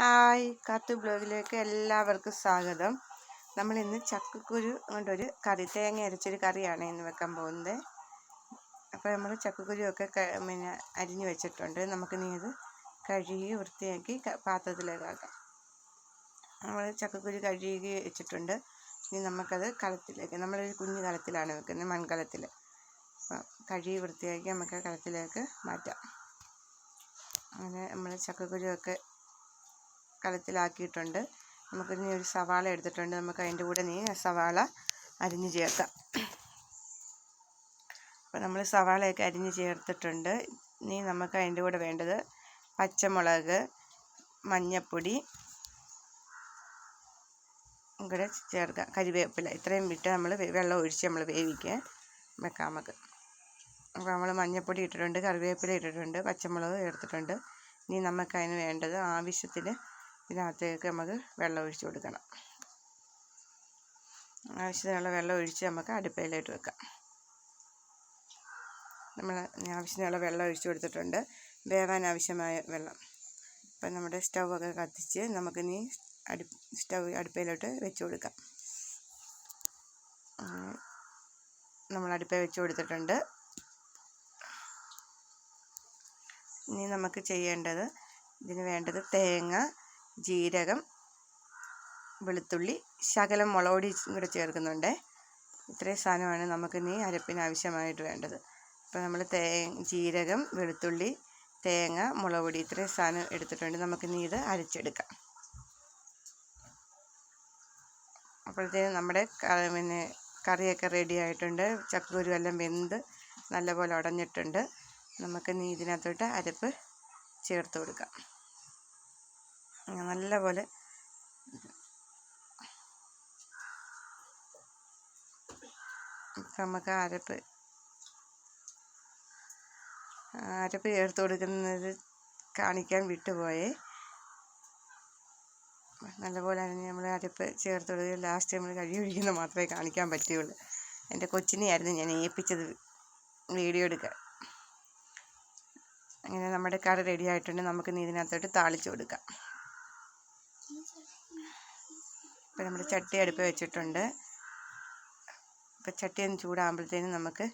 Hi കാത്തു ബ്ലോഗിലേക്ക് എല്ലാവർക്കും സ്വാഗതം. നമ്മൾ ഇന്ന് ചക്കക്കുരു കൊണ്ടൊരു കറി തേങ്ങ അരച്ചൊരു കറിയാണ് ഇന്ന് വെക്കാൻ പോകുന്നത്. അപ്പോൾ നമ്മൾ ചക്കക്കുരുവൊക്കെ പിന്നെ അരിഞ്ഞു വെച്ചിട്ടുണ്ട്. നമുക്ക് നീ അത് കഴുകി വൃത്തിയാക്കി പാത്രത്തിലേക്കാക്കാം നമ്മൾ ചക്കക്കുരു കഴുകി വെച്ചിട്ടുണ്ട്. ഇനി നമുക്കത് കളത്തിലേക്ക് നമ്മളൊരു കുഞ്ഞു കളത്തിലാണ് വെക്കുന്നത് മൺകലത്തിൽ കഴുകി വൃത്തിയാക്കി നമുക്ക് കളത്തിലേക്ക് മാറ്റാം. അങ്ങനെ നമ്മൾ ചക്കക്കുരുവൊക്കെ കലത്തിലാക്കിയിട്ടുണ്ട്. നമുക്കിനി ഒരു സവാള എടുത്തിട്ടുണ്ട്. നമുക്ക് അതിന്റെ കൂടെ നീ സവാള അരിഞ്ഞ് ചേർക്കാം. അപ്പോൾ നമ്മൾ സവാളയൊക്കെ അരിഞ്ഞ് ചേർത്തിട്ടുണ്ട്. ഇനി നമുക്ക് അതിന്റെ കൂടെ വേണ്ടത് പച്ചമുളക് മഞ്ഞൾപ്പൊടി കൂടെ ചേർക്കാം. കരിവേപ്പില. ഇത്രയും വിട്ട് നമ്മൾ വെള്ളം ഒഴിച്ച് നമ്മൾ വേവിക്കുക. വെക്കാം നമുക്ക്. അപ്പോൾ നമ്മൾ മഞ്ഞൾപ്പൊടി ഇട്ടിട്ടുണ്ട് കറിവേപ്പില ഇട്ടിട്ടുണ്ട് പച്ചമുളക് ചേർത്തിട്ടുണ്ട്. ഇനി നമുക്ക് അതിന് വേണ്ടത് ആവശ്യത്തിന് ഇതിനകത്തേക്ക് നമുക്ക് വെള്ളം ഒഴിച്ച് കൊടുക്കണം. ആവശ്യത്തിനുള്ള വെള്ളം ഒഴിച്ച് നമുക്ക് അടുപ്പയിലോട്ട് വെക്കാം. നമ്മൾ ആവശ്യത്തിനുള്ള വെള്ളം ഒഴിച്ച് കൊടുത്തിട്ടുണ്ട്. വേവാൻ ആവശ്യമായ വെള്ളം. അപ്പം നമ്മുടെ സ്റ്റൗവൊക്കെ കത്തിച്ച് നമുക്കിനി അടു സ്റ്റൗ അടുപ്പയിലോട്ട് വെച്ച് കൊടുക്കാം. നമ്മൾ അടുപ്പ വെച്ച് കൊടുത്തിട്ടുണ്ട്. ഇനി നമുക്ക് ചെയ്യേണ്ടത് ഇതിന് വേണ്ടത് തേങ്ങ ജീരകം വെളുത്തുള്ളി ശകലം മുളകൊടി കൂടെ ചേർക്കുന്നുണ്ട്. ഇത്രയും സാധനമാണ് നമുക്ക് നീ അരപ്പിന് ആവശ്യമായിട്ട് വേണ്ടത്. അപ്പോൾ നമ്മൾ തേ ജീരകം വെളുത്തുള്ളി തേങ്ങ മുളകൊടി ഇത്രയും സാധനം എടുത്തിട്ടുണ്ട്. നമുക്ക് നീ ഇത് അരച്ചെടുക്കാം. അപ്പോഴത്തേനും നമ്മുടെ പിന്നെ കറിയൊക്കെ റെഡി ആയിട്ടുണ്ട്. ചക്കൂരും എല്ലാം വെന്ത് നല്ലപോലെ ഉടഞ്ഞിട്ടുണ്ട്. നമുക്ക് നീ ഇതിനകത്തോട്ട് അരപ്പ് ചേർത്ത് കൊടുക്കാം. നല്ലപോലെ നമുക്ക് അരപ്പ്. അരപ്പ് ചേർത്ത് കൊടുക്കുന്നത് കാണിക്കാൻ വിട്ടുപോയേ. നല്ലപോലെ തന്നെ നമ്മൾ അരപ്പ് ചേർത്ത് കൊടുക്കുക ലാസ്റ്റ് നമ്മൾ കഴുകി ഒഴിക്കുന്നത് മാത്രമേ കാണിക്കാൻ പറ്റുകയുള്ളൂ എന്റെ കൊച്ചിനെയായിരുന്നു ഞാൻ ഏൽപ്പിച്ചത് വീഡിയോ എടുക്കാൻ. അങ്ങനെ നമ്മുടെ കറി റെഡി ആയിട്ടുണ്ട്. നമുക്ക് ഇതിനകത്തോട്ട് താളിച്ചു കൊടുക്കാം. ഇപ്പം നമ്മുടെ ചട്ടി അടുപ്പ് വെച്ചിട്ടുണ്ട്. ഇപ്പം ചട്ടി ഒന്ന് ചൂടാകുമ്പോഴത്തേനും നമുക്ക്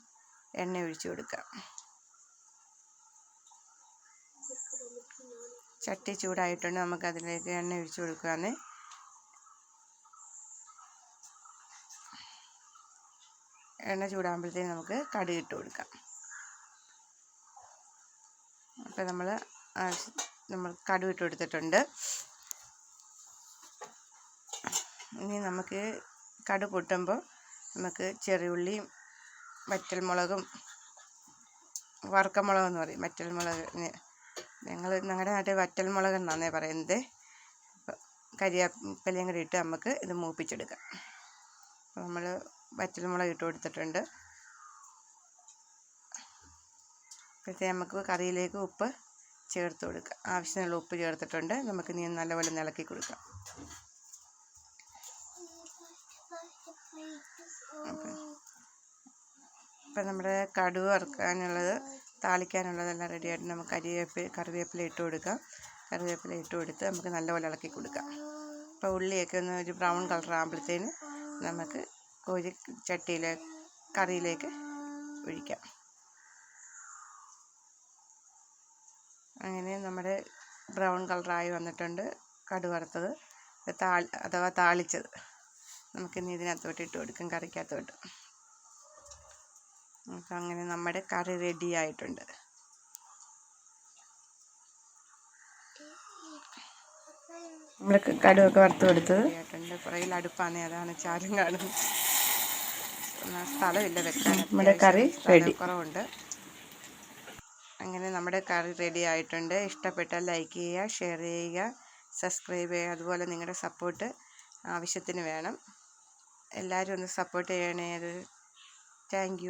എണ്ണ ഒഴിച്ചു കൊടുക്കാം. ചട്ടി ചൂടായിട്ടുണ്ട്. നമുക്ക് അതിലേക്ക് എണ്ണ ഒഴിച്ചു കൊടുക്കുകയാണ് എണ്ണ ചൂടാകുമ്പോഴത്തേനും നമുക്ക് കടുക് ഇട്ട് കൊടുക്കാം. അപ്പം നമ്മൾ നമ്മൾ കടുക് ഇട്ട് കൊടുത്തിട്ടുണ്ട്. ഇനി നമുക്ക് കടു പൊട്ടുമ്പോൾ നമുക്ക് ചെറിയുള്ളിയും വറ്റൽമുളകും വറുക്കമുളക് എന്ന് പറയും. വറ്റൽമുളക് ഞങ്ങൾ ഞങ്ങളുടെ നാട്ടിൽ വറ്റൽമുളക് എന്നാണേ പറയുന്നത്. കരിയാപ്പിലയും കൂടി ഇട്ട് നമുക്ക് ഇത് മൂപ്പിച്ചെടുക്കാം. അപ്പോൾ നമ്മൾ വറ്റൽമുളക് ഇട്ട് കൊടുത്തിട്ടുണ്ട്. അപ്പോഴത്തേ നമുക്ക് കറിയിലേക്ക് ഉപ്പ് ചേർത്ത് കൊടുക്കുക ആവശ്യത്തിനുള്ള ഉപ്പ് ചേർത്തിട്ടുണ്ട്. നമുക്ക് ഇനി നല്ലപോലെ ഇളക്കി കൊടുക്കാം. ഇപ്പം നമ്മുടെ കടുവ് വറുക്കാനുള്ളത് താളിക്കാനുള്ളതെല്ലാം റെഡിയായിട്ട് നമുക്ക് കരിവേപ്പില കറിവേപ്പില ഇട്ട് കൊടുക്കാം. കറിവേപ്പില ഇട്ട് കൊടുത്ത് നമുക്ക് നല്ലപോലെ ഇളക്കി കൊടുക്കാം. അപ്പോൾ ഉള്ളിയൊക്കെ ഒന്ന് ഒരു ബ്രൗൺ കളർ ആകുമ്പോഴത്തേന് നമുക്ക് കോരി ചട്ടിയിൽ കറിയിലേക്ക് ഒഴിക്കാം. അങ്ങനെ നമ്മുടെ ബ്രൗൺ കളറായി വന്നിട്ടുണ്ട് കടുവറുത്തത് താളി അഥവാ താളിച്ചത്. നമുക്കിനി ഇതിനകത്തോട്ട് ഇട്ട് കൊടുക്കും കറിക്കകത്തോട്ട്. നമുക്ക് അങ്ങനെ നമ്മുടെ കറി റെഡി ആയിട്ടുണ്ട്. നമ്മൾ കടുവൊക്കെ വറുത്ത് കൊടുത്തത്. ആയിട്ടുണ്ട്. പുറകിൽ അടുപ്പാണ്. അതാണ് ചാലും കാണും സ്ഥലമില്ല. വെക്കാൻ നമ്മുടെ കറി റെഡി കുറവുണ്ട്. അങ്ങനെ നമ്മുടെ കറി റെഡി ആയിട്ടുണ്ട്. ഇഷ്ടപ്പെട്ടാൽ ലൈക്ക് ചെയ്യുക ഷെയർ ചെയ്യുക സബ്സ്ക്രൈബ് ചെയ്യുക. അതുപോലെ നിങ്ങളുടെ സപ്പോർട്ട് ആവശ്യത്തിന് വേണം. എല്ലാവരും ഒന്ന് സപ്പോർട്ട് ചെയ്യണേ. അത് താങ്ക്